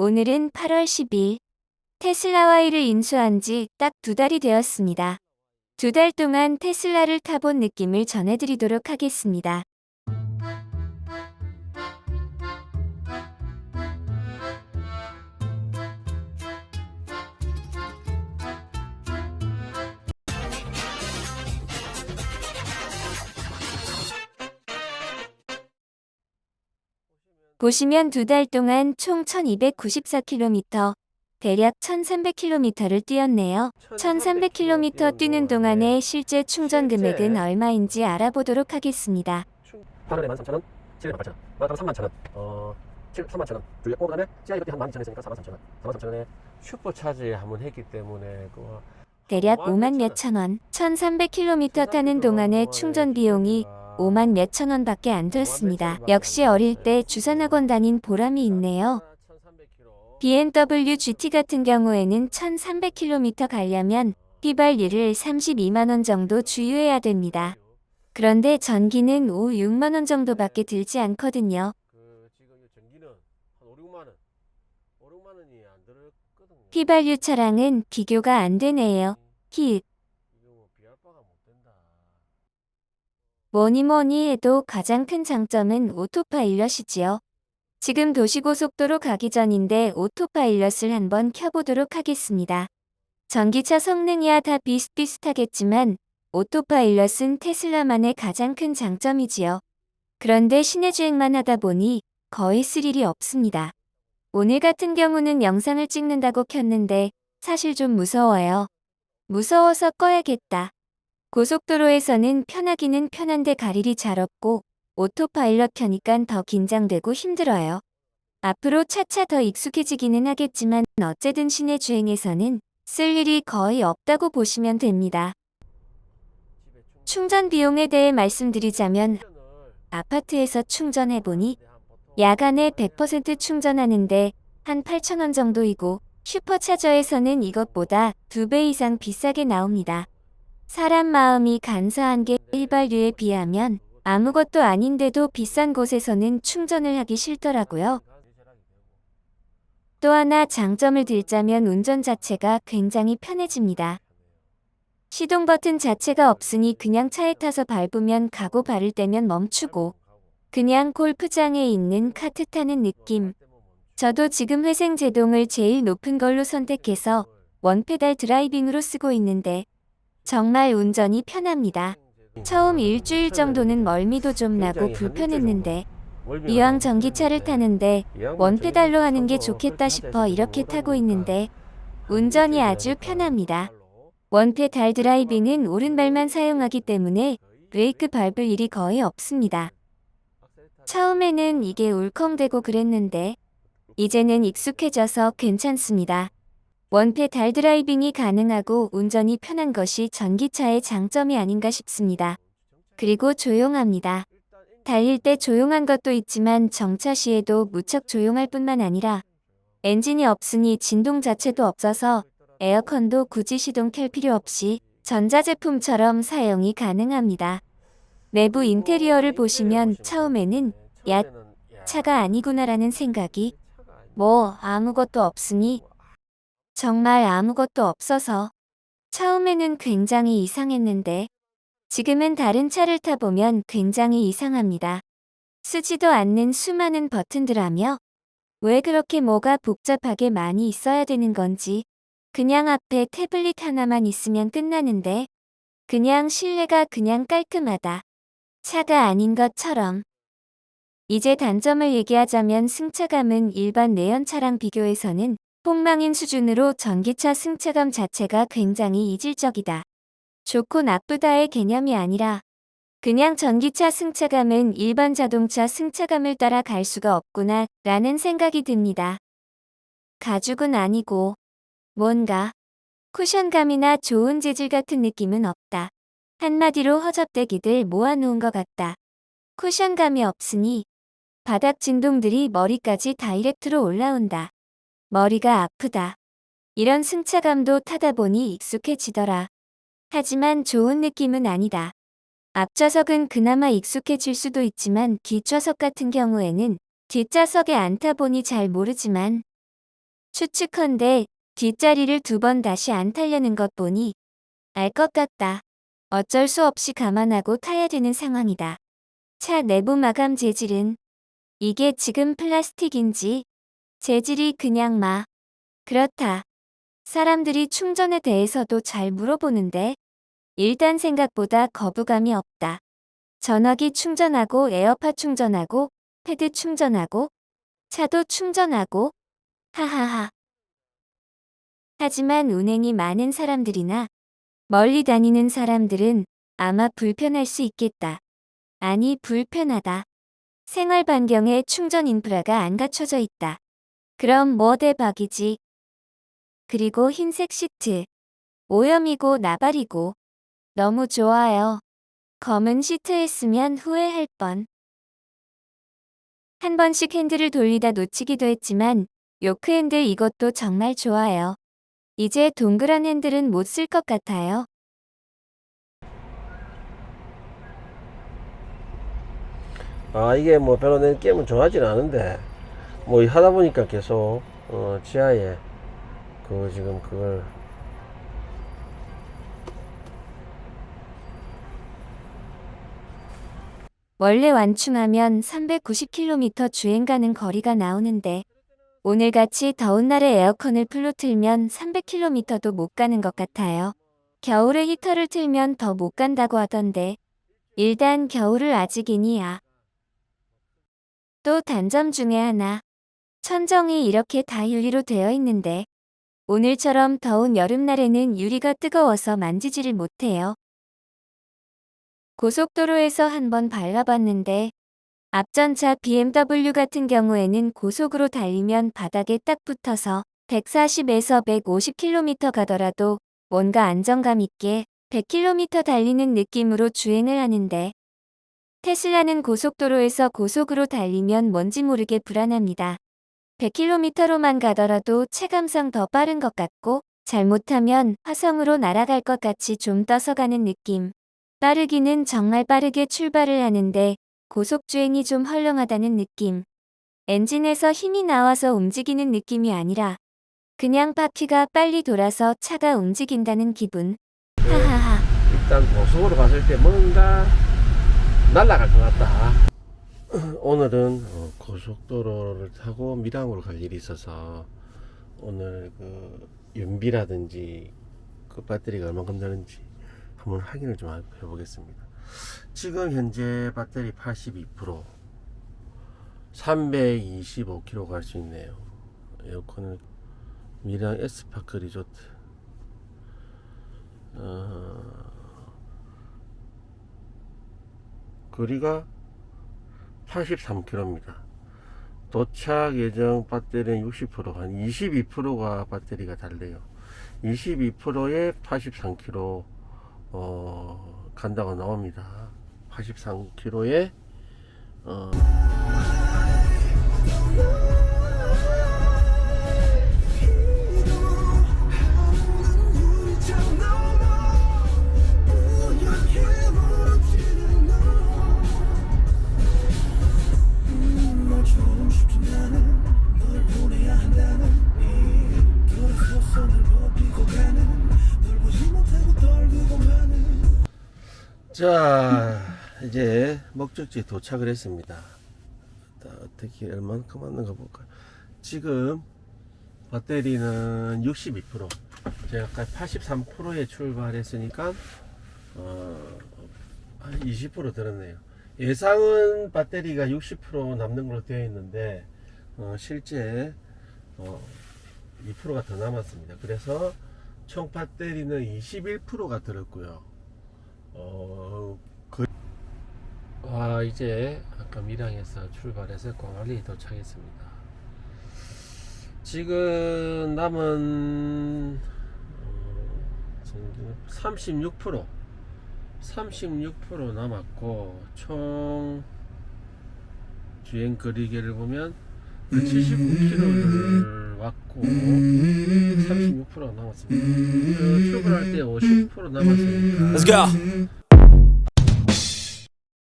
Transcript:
오늘은 8월 10일. 테슬라와이를 인수한 지 딱 두 달이 되었습니다. 두 달 동안 테슬라를 타본 느낌을 전해드리도록 하겠습니다. 보시면 두 달 동안 총 1294km, 대략 1300km를 뛰었네요. 1300km 뛰는 동안에 실제 충전 금액은 얼마인지 알아보도록 하겠습니다. 8월에 13,000원, 7월에 8,000원, 그럼 3만천원, 어, 7, 3만천원 줄였고 그 다음에 CI 그때 한 12,000원 했으니까 43,000원, 43,000원에 슈퍼차지 한번 했기 때문에 그거 대략 5만 몇천 원. 1300km 타는 동안에 충전 비용이 5만 몇천 원밖에 안 들었습니다. 역시 어릴 때 주산학원 다닌 보람이 있네요. BMW GT 같은 경우에는 1300km 가려면 휘발유를 32만원 정도 주유해야 됩니다. 그런데 전기는 5, 6만원 정도밖에 들지 않거든요. 그 지금 이 전기는 한 5, 6만 원, 5, 6만 원이 안 들었거든요. 휘발유 차량은 비교가 안 되네요. 히, 이거 뭐 비할 바가 못 된다. 뭐니 뭐니 해도 가장 큰 장점은 오토파일럿이지요. 지금 도시고속도로 가기 전인데 오토파일럿을 한번 켜보도록 하겠습니다. 전기차 성능이야 다 비슷비슷하겠지만 오토파일럿은 테슬라만의 가장 큰 장점이지요. 그런데 시내 주행만 하다 보니 거의 스릴이 없습니다. 오늘 같은 경우는 영상을 찍는다고 켰는데 사실 좀 무서워요. 무서워서 꺼야겠다. 고속도로에서는 편하기는 편한데 가릴이 잘 없고 오토파일럿 켜니깐 더 긴장되고 힘들어요. 앞으로 차차 더 익숙해지기는 하겠지만 어쨌든 시내 주행에서는 쓸 일이 거의 없다고 보시면 됩니다. 충전 비용에 대해 말씀드리자면 아파트에서 충전해보니 야간에 100% 충전하는데 한 8,000원 정도이고 슈퍼차저에서는 이것보다 2배 이상 비싸게 나옵니다. 사람 마음이 간사한 게 휘발유에 비하면 아무것도 아닌데도 비싼 곳에서는 충전을 하기 싫더라고요. 또 하나 장점을 들자면 운전 자체가 굉장히 편해집니다. 시동 버튼 자체가 없으니 그냥 차에 타서 밟으면 가고 바를 때면 멈추고 그냥 골프장에 있는 카트 타는 느낌. 저도 지금 회생 제동을 제일 높은 걸로 선택해서 원페달 드라이빙으로 쓰고 있는데 정말 운전이 편합니다. 처음 일주일 정도는 멀미도 좀 나고 불편했는데 이왕 전기차를 타는데 원페달로 하는 게 좋겠다 싶어 이렇게 타고 있는데 운전이 아주 편합니다. 원페달 드라이빙은 오른발만 사용하기 때문에 브레이크 밟을 일이 거의 없습니다. 처음에는 이게 울컹대고 그랬는데 이제는 익숙해져서 괜찮습니다. 원페달 드라이빙이 가능하고 운전이 편한 것이 전기차의 장점이 아닌가 싶습니다. 그리고 조용합니다. 달릴 때 조용한 것도 있지만 정차 시에도 무척 조용할 뿐만 아니라 엔진이 없으니 진동 자체도 없어서 에어컨도 굳이 시동 켤 필요 없이 전자제품처럼 사용이 가능합니다. 내부 인테리어를 보시면 처음에는 야, 차가 아니구나라는 생각이 뭐 아무것도 없으니 정말 아무것도 없어서 처음에는 굉장히 이상했는데 지금은 다른 차를 타보면 굉장히 이상합니다. 쓰지도 않는 수많은 버튼들하며 왜 그렇게 뭐가 복잡하게 많이 있어야 되는 건지 그냥 앞에 태블릿 하나만 있으면 끝나는데 그냥 실내가 그냥 깔끔하다. 차가 아닌 것처럼. 이제 단점을 얘기하자면 승차감은 일반 내연차랑 비교해서는 폭망인 수준으로 전기차 승차감 자체가 굉장히 이질적이다. 좋고 나쁘다의 개념이 아니라 그냥 전기차 승차감은 일반 자동차 승차감을 따라 갈 수가 없구나 라는 생각이 듭니다. 가죽은 아니고 뭔가 쿠션감이나 좋은 재질 같은 느낌은 없다. 한마디로 허접대기들 모아놓은 것 같다. 쿠션감이 없으니 바닥 진동들이 머리까지 다이렉트로 올라온다. 머리가 아프다. 이런 승차감도 타다 보니 익숙해지더라. 하지만 좋은 느낌은 아니다. 앞좌석은 그나마 익숙해질 수도 있지만 뒷좌석 같은 경우에는 뒷좌석에 앉다 보니 잘 모르지만 추측컨대 뒷자리를 두 번 다시 안 타려는 것 보니 알 것 같다. 어쩔 수 없이 감안하고 타야 되는 상황이다. 차 내부 마감 재질은 이게 지금 플라스틱인지 재질이 그냥 마. 그렇다. 사람들이 충전에 대해서도 잘 물어보는데 일단 생각보다 거부감이 없다. 전화기 충전하고 에어팟 충전하고 패드 충전하고 차도 충전하고 하하하. 하지만 운행이 많은 사람들이나 멀리 다니는 사람들은 아마 불편할 수 있겠다. 아니 불편하다. 생활 반경에 충전 인프라가 안 갖춰져 있다. 그럼 뭐 대박이지. 그리고 흰색 시트. 오염이고 나발이고. 너무 좋아요. 검은 시트 했으면 후회할 뻔. 한 번씩 핸들을 돌리다 놓치기도 했지만 요크 핸들 이것도 정말 좋아요. 이제 동그란 핸들은 못 쓸 것 같아요. 아 이게 뭐 별로 내 게임은 좋아하진 않은데 뭐 하다 보니까 계속 어 지하에 그 지금 그걸 원래 완충하면 390km 주행 가는 거리가 나오는데 오늘같이 더운 날에 에어컨을 풀로 틀면 300km도 못 가는 것 같아요. 겨울에 히터를 틀면 더 못 간다고 하던데 일단 겨울을 아직이니야. 또 단점 중에 하나. 천정이 이렇게 다 유리로 되어 있는데 오늘처럼 더운 여름날에는 유리가 뜨거워서 만지지를 못해요. 고속도로에서 한번 밟아봤는데 앞전차 BMW 같은 경우에는 고속으로 달리면 바닥에 딱 붙어서 140에서 150km 가더라도 뭔가 안정감 있게 100km 달리는 느낌으로 주행을 하는데 테슬라는 고속도로에서 고속으로 달리면 뭔지 모르게 불안합니다. 100km로만 가더라도 체감상 더 빠른 것 같고 잘못하면 화성으로 날아갈 것 같이 좀 떠서 가는 느낌. 빠르기는 정말 빠르게 출발을 하는데 고속주행이 좀 헐렁하다는 느낌. 엔진에서 힘이 나와서 움직이는 느낌이 아니라 그냥 바퀴가 빨리 돌아서 차가 움직인다는 기분. 하하하. 일단 고속으로 갔을 때 뭔가 날아갈 것 같다. 오늘은 어, 고속도로를 타고 밀양으로 갈 일이 있어서 오늘 그 연비라든지 그 배터리가 얼마큼 되는지 한번 확인을 좀 해보겠습니다. 지금 현재 배터리 82% 325km 갈 수 있네요. 에어컨은 밀양 S파크 리조트 어, 거리가 83km입니다. 도착 예정 배터리는 60%한 22%가 배터리가 달래요. 22%에 83km 어, 간다고 나옵니다. 83km에 어, 자 이제 목적지에 도착을 했습니다. 자, 어떻게 얼만큼 왔는가 볼까요? 지금 배터리는 62% 제가 아까 83%에 출발했으니까 어, 한 20% 들었네요. 예상은 배터리가 60% 남는 걸로 되어 있는데 어, 실제 어, 2%가 더 남았습니다. 그래서 총 배터리는 21%가 들었고요. 어, 그... 아, 이제 아까 밀양에서 출발해서 광안리에 도착했습니다. 지금 남은 어, 전기는 36% 36% 남았고 총 주행 거리계를 보면 79km를 왔고 36% 남았습니다. 어, 출발할 때 50% 남았으니까 Let's go.